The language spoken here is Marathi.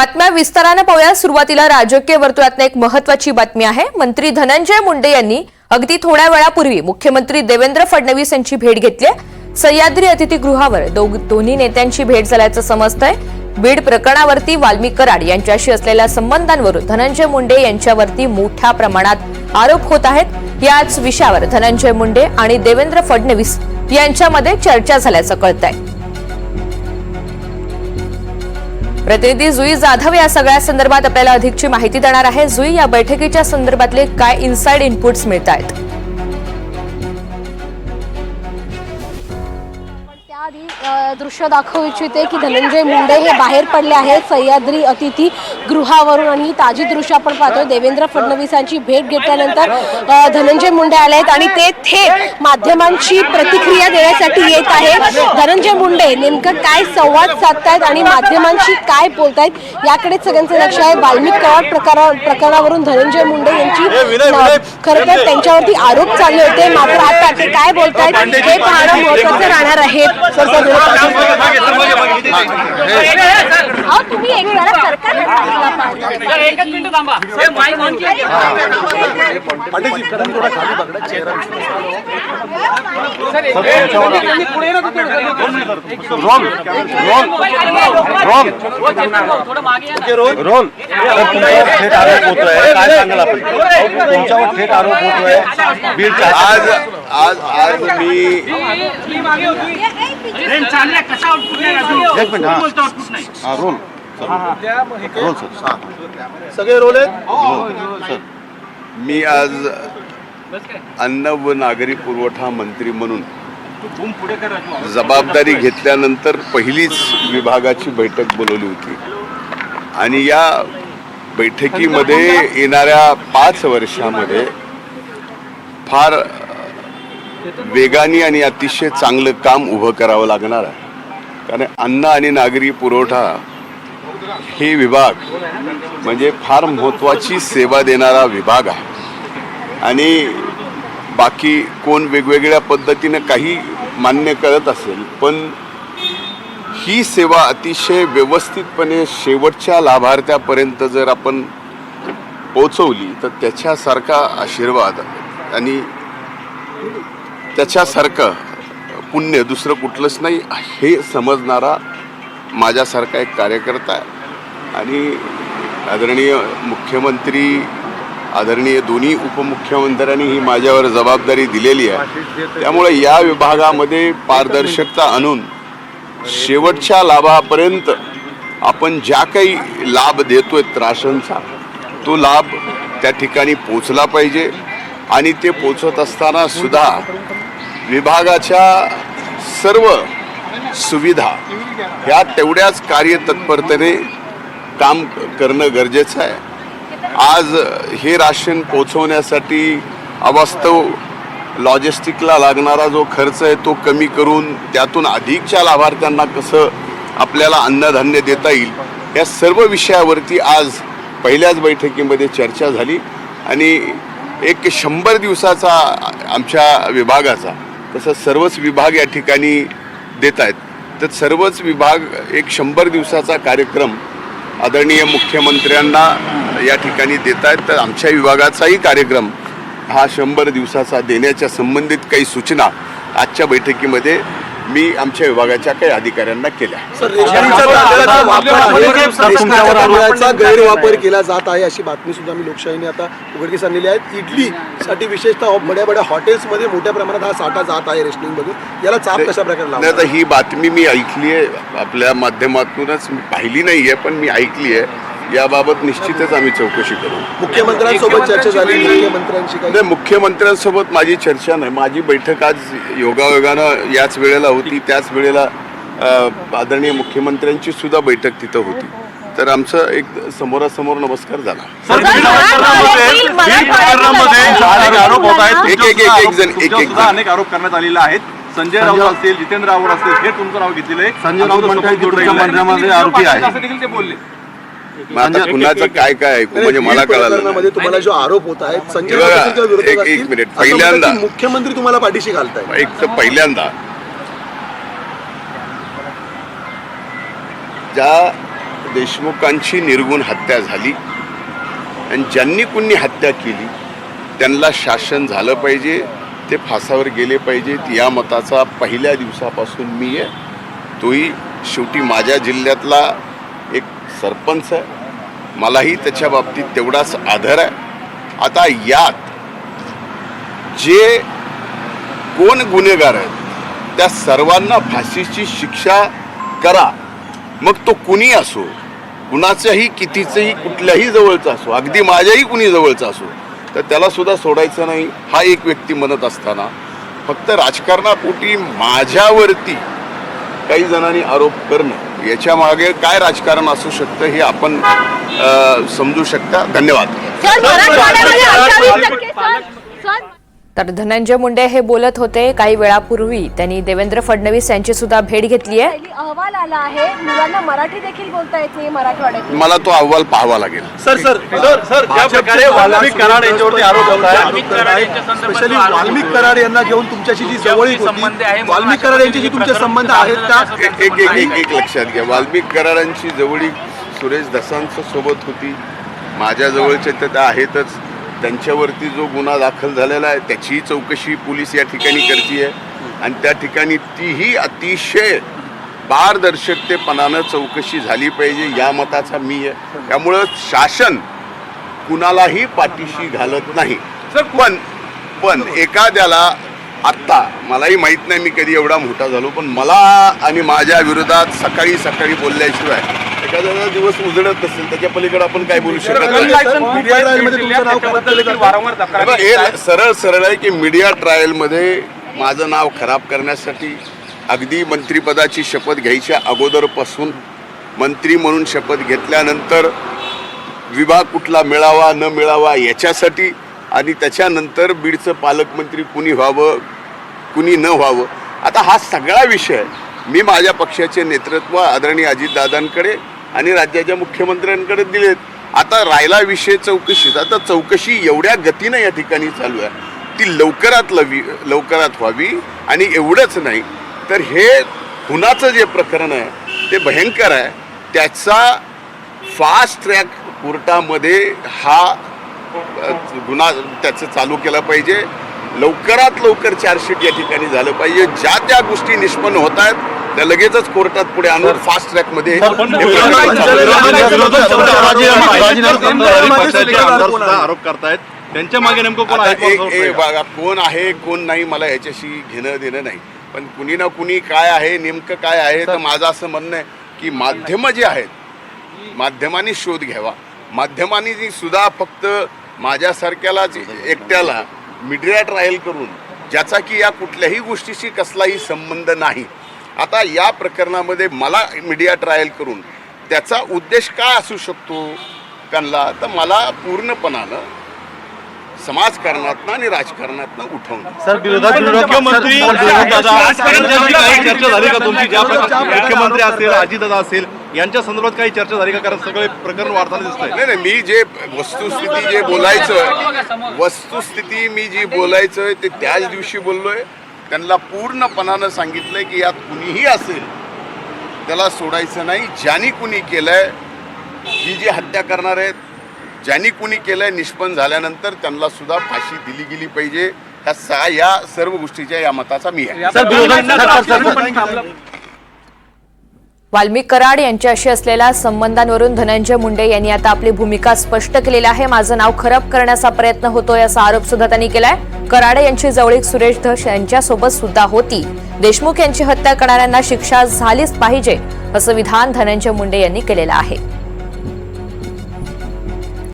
बातम्या विस्तारानं पाहूया. सुरुवातीला राजकीय वर्तुळातनं एक महत्वाची बातमी आहे. मंत्री धनंजय मुंडे यांनी अगदी थोड्या वेळापूर्वी मुख्यमंत्री देवेंद्र फडणवीस यांची भेट घेतली आहे. सह्याद्री अतिथीगृहावर दोघ- दोन्ही नेत्यांची भेट झाल्याचं समजतंय. बीड प्रकरणावरती वाल्मी कराड यांच्याशी असलेल्या संबंधांवरून धनंजय मुंडे यांच्यावरती मोठ्या प्रमाणात आरोप होत आहेत. याच विषयावर धनंजय मुंडे आणि देवेंद्र फडणवीस यांच्यामध्ये चर्चा झाल्याचं कळतंय. प्रतिनिधी जुई जाधव या सगळ्या संदर्भात आपल्याला अधिकची माहिती देणार आहे. जुई या बैठकीच्या संदर्भातले काय इनसाइड इनपुट्स मिळत आहेत दृश्य दाखवू इच्छिते की धनंजय मुंडे हे बाहेर पडले आहेत. सह्याद्री अतिथी गृहावरून आणि ही ताजी दृश्य आपण पाहतोय. देवेंद्र फडणवीसांची भेट घेतल्यानंतर धनंजय मुंडे आले आहेत आणि ते थेट माध्यमांची प्रतिक्रिया देण्यासाठी येत आहेत. धनंजय मुंडे नेमकं काय संवाद साधतायत आणि माध्यमांशी काय बोलतायत याकडे सगळ्यांचं लक्ष आहे. वाल्मिक कराड प्रकारा प्रकरणावरून धनंजय मुंडे यांची खरं तर त्यांच्यावरती आरोप चालले होते. मात्र आता ते काय बोलतायत हे पाहणं महत्वाचं राहणार आहे. तुम्ही एक सरकार मिनिट थांबा रोल थेट आरोप होतोय काय सांगाल आपण तुमच्यावर थेट आरोप होतोय आज आज आज मी कशा आउटपुट नाही? एक मिनिट, हा. बोलतो आउटपुट नाही हा, रोल सर. Roll sir. सगळे रोल आहेत? मी आज अन्न व नागरी पुरवठा मंत्री म्हणून जबाबदारी घेतल्यानंतर पहिलीच विभागाची बैठक बोलवली होती. आणि या बैठकीमध्ये येणाऱ्या पाच वर्षामध्ये फार वेगाने आणि अतिशय चांगलं काम उभं करावं लागणार आहे. कारण अन्न आणि नागरी पुरवठा हे विभाग म्हणजे फार महत्त्वाची सेवा देणारा विभाग आहे. आणि बाकी कोण वेगवेगळ्या पद्धतीनं काही मान्य करत असेल पण ही सेवा अतिशय व्यवस्थितपणे शेवटच्या लाभार्थ्यापर्यंत जर आपण पोचवली तर त्याच्यासारखा आशीर्वाद आणि त्याच्यासारखं पुण्य दुसरं कुठलंच नाही. हे समजणारा माझ्यासारखा एक कार्यकर्ता आहे. आणि आदरणीय मुख्यमंत्री आदरणीय दोन्ही उपमुख्यमंत्र्यांनी ही माझ्यावर जबाबदारी दिलेली आहे. त्यामुळे या विभागामध्ये पारदर्शकता आणून शेवटच्या लाभापर्यंत आपण ज्या काही लाभ देतोय राशनचा तो लाभ त्या ठिकाणी पोचला पाहिजे. आणि ते पोचत असताना सुद्धा विभागाच्या सर्व सुविधा ह्या तेवढ्याच कार्यतत्परतेने काम करणं गरजेचं आहे. आज हे राशन पोचवण्यासाठी अवास्तव लॉजिस्टिकला लागणारा जो खर्च आहे तो कमी करून त्यातून अधिकच्या लाभार्थ्यांना कसं आपल्याला अन्नधान्य देता येईल या सर्व विषयावरती आज पहिल्याच बैठकीमध्ये चर्चा झाली आणि एक शंभर दिवसाचा आमच्या विभागाचा तसं सर्वच विभाग या ठिकाणी देत आहेत. तर सर्वच विभाग एक शंभर दिवसाचा कार्यक्रम आदरणीय मुख्यमंत्र्यांना या ठिकाणी देत आहेत. तर आमच्या विभागाचाही कार्यक्रम हा शंभर दिवसाचा देण्याच्या संबंधित काही सूचना आजच्या बैठकीमध्ये मी आमच्या विभागाच्या काही अधिकाऱ्यांना केल्या. गैरवापर केला जात आहे अशी बातमी सुद्धा मी लोकशाहीने आता उघडकीस आणलेली आहे. इडलीसाठी विशेषतः बड्या बड्या हॉटेल्समध्ये मोठ्या प्रमाणात हा साठा जात आहे रेशनिंग मधून याला चाप कशा प्रकारे तर ही बातमी मी ऐकली आहे. आपल्या माध्यमातूनच मी पाहिली नाही आहे पण मी ऐकली आहे. याबाबत निश्चितच आम्ही चौकशी करू. मुख्यमंत्र्यांसोबत चर्चा झाली मुख्यमंत्र्यांशी काही नाही मुख्यमंत्र्यांसोबत माझी चर्चा नाही. माझी बैठक आज योगायोगानं याच वेळेला होती. त्याच वेळेला आदरणीय मुख्यमंत्र्यांची सुद्धा बैठक तिथं होती. तर आमचं एक समोरासमोर नमस्कार झाला. अनेक आरोप होत आहेत. एक- एक- एक- एक जण, एक- एक. अनेक आरोप करण्यात आलेले आहेत संजय राऊत असतील जितेंद्र राऊत असतील हे तुमचं नाव घेतलेलं आहे. संजय राऊत. मंत्र्यामध्ये आरोपी आरोपी आहे असं देखील ते बोलले. मग आता कुणाचं काय काय ऐकू? म्हणजे मला कळालं नाही. प्रकरणामध्ये तुम्हाला जो आरोप होत आहे संजय हे बघा, राऊत एक- एक असतील, मिनिट. असं म्हणतात की पहिल्यांदा- मुख्यमंत्री तुम्हाला पाठीशी घालताय एक तर पहिल्यांदा. ज्या देशमुखांची निर्गुण हत्या झाली आणि ज्यांनी कुणी हत्या केली त्यांना शासन झालं पाहिजे ते फासावर गेले पाहिजेत या मताचा पहिल्या दिवसापासून मी आहे. तोही शेवटी माझ्या जिल्ह्यातला एक सरपंच आहे. मलाही त्याच्या बाबतीत तेवढाच आधार आहे. आता यात जे कोण गुन्हेगार आहेत त्या सर्वांना फाशीची शिक्षा करा. मग तो कुणी असो कुणाचंही कितीचंही कुठल्याही जवळचा असो अगदी माझ्याही कुणी जवळचा असो तर त्यालासुद्धा सोडायचं नाही हा एक व्यक्ती म्हणत असताना. फक्त राजकारणापोटी माझ्यावरती काही जणांनी आरोप करणं. याच्या मागे काय राजकारण असू शकतं हे आपण समजू शकता. धन्यवाद. तर धनंजय मुंडे हे बोलत होते काही वेळापूर्वी. त्यांनी देवेंद्र फडणवीस यांची सुद्धा भेट घेतली आहे. अहवाल आला आहे. मुलांना मराठी देखील बोलता येत नाही मराठवाड्यात मला तो अहवाल पाहावा लागेल. सर सर सर सर ज्या प्रकारे वाल्मिक कराड यांच्यावरती आरोप होत वाल्मिक कराड यांच्या संदर्भात स्पेशली वाल्मिक. कराड यांना घेऊन तुमच्याशी जी जवळीक संबंध आहे, होती वाल्मिक कराड यांची जी तुमचे संबंध आहेत का? एक एक एक एक लक्षात घ्या. वाल्मिक कराडांची जवळी सुरेश दसांचं सोबत होती. माझ्या जवळचे तर आहेतच त्यांच्यावरती जो गुन्हा दाखल झालेला आहे त्याचीही चौकशी पोलीस या ठिकाणी करते आहे आणि त्या ठिकाणी तीही अतिशय पारदर्शकतेपणानं चौकशी झाली पाहिजे या मताचा मी आहे. त्यामुळं शासन कुणालाही पाठीशी घालत नाही. पण पण एखाद्याला आत्ता मलाही माहीत नाही मी कधी एवढा मोठा झालो पण मला आणि माझ्या विरोधात सकाळी सकाळी बोलल्याशिवाय एखाद्याचा दिवस उजळत नसेल त्याच्या पलीकडे आपण काय बोलू शकत नाही हे. सरळ सरळ आहे की मीडिया ट्रायलमध्ये माझं नाव खराब करण्यासाठी अगदी मंत्रिपदाची शपथ घ्यायच्या अगोदरपासून मंत्री म्हणून शपथ घेतल्यानंतर विभाग कुठला मिळावा न मिळावा याच्यासाठी आणि त्याच्यानंतर बीडचं पालकमंत्री कुणी व्हावं कुणी न व्हावं आता हा सगळा विषय मी माझ्या पक्षाचे नेतृत्व आदरणीय अजितदादांकडे आणि राज्याच्या मुख्यमंत्र्यांकडे दिलेत. आता राहिला विषय चौकशीचा आता चौकशी एवढ्या गतीनं या ठिकाणी चालू आहे. ती लवकरात लवी लवकरात व्हावी आणि एवढंच नाही. तर हे खुनाचं जे प्रकरण आहे ते भयंकर आहे. त्याचा फास्ट ट्रॅक कोर्टामध्ये हा गुन्हा त्याचं चालू केला पाहिजे. लवकरात लवकर चार्जशीट या ठिकाणी झालं पाहिजे. ज्या त्या गोष्टी निष्पन्न होत आहेत त्या लगेचच कोर्टात पुढे आणून फास्ट ट्रॅकमध्ये हे. आरोप करतायत त्यांच्या मागे नेमकं कोण आहे कोण आहे कोण नाही मला याच्याशी घेणं देणं नाही पण कुणी ना कुणी काय आहे नेमकं काय आहे तर माझं असं म्हणणं आहे की माध्यमं जे आहेत माध्यमांनी शोध घ्यावा माध्यमांनी सुद्धा फक्त माझ्यासारख्यालाच एकट्याला मीडिया ट्रायल करून ज्याचा की या कुठल्याही गोष्टीशी कसलाही संबंध नाही आता या प्रकरणामध्ये मला मीडिया ट्रायल करून त्याचा उद्देश काय असू शकतो त्यांना? तर मला पूर्णपणानं समाजकारणातनं आणि राजकारणातनं उठवणं. सर मुख्यमंत्री दादा यांच्याशी काही चर्चा झाली का तुमची? ज्या मुख्यमंत्री असेल अजितदादा असेल यांच्या संदर्भात काही चर्चा झाली का? कारण सगळे प्रकरण वाढताना दिसत नाही नाही मी जे वस्तुस्थिती जे बोलायचं वस्तुस्थिती मी जी बोलायचं ते त्याच दिवशी बोललोय. त्यांना पूर्णपणानं सांगितलंय की यात कुणीही असेल त्याला सोडायचं नाही. ज्यांनी कुणी केलंय ही जी हत्या करणार आहेत ज्यांनी कुणी केलंय निष्पन्न झाल्यानंतर त्यांना सुद्धा फाशी दिली गेली पाहिजे. ह्या सा या सर्व गोष्टीच्या या मताचा मी आहे या प्रकरणात राजकारण पण थांबलं. वाल्मिक कराड यांच्याशी असलेल्या संबंधांवरून धनंजय मुंडे यांनी आता आपली भूमिका स्पष्ट केलेली आहे. माझं नाव खराब करण्याचा प्रयत्न होतोय असा आरोप सुद्धा त्यांनी केलाय. कराडे यांची जवळीक सुरेश धस यांच्यासोबत सुद्धा होती. देशमुख यांची हत्या करणाऱ्यांना शिक्षा झालीच पाहिजे असं विधान धनंजय मुंडे यांनी केलेलं आहे.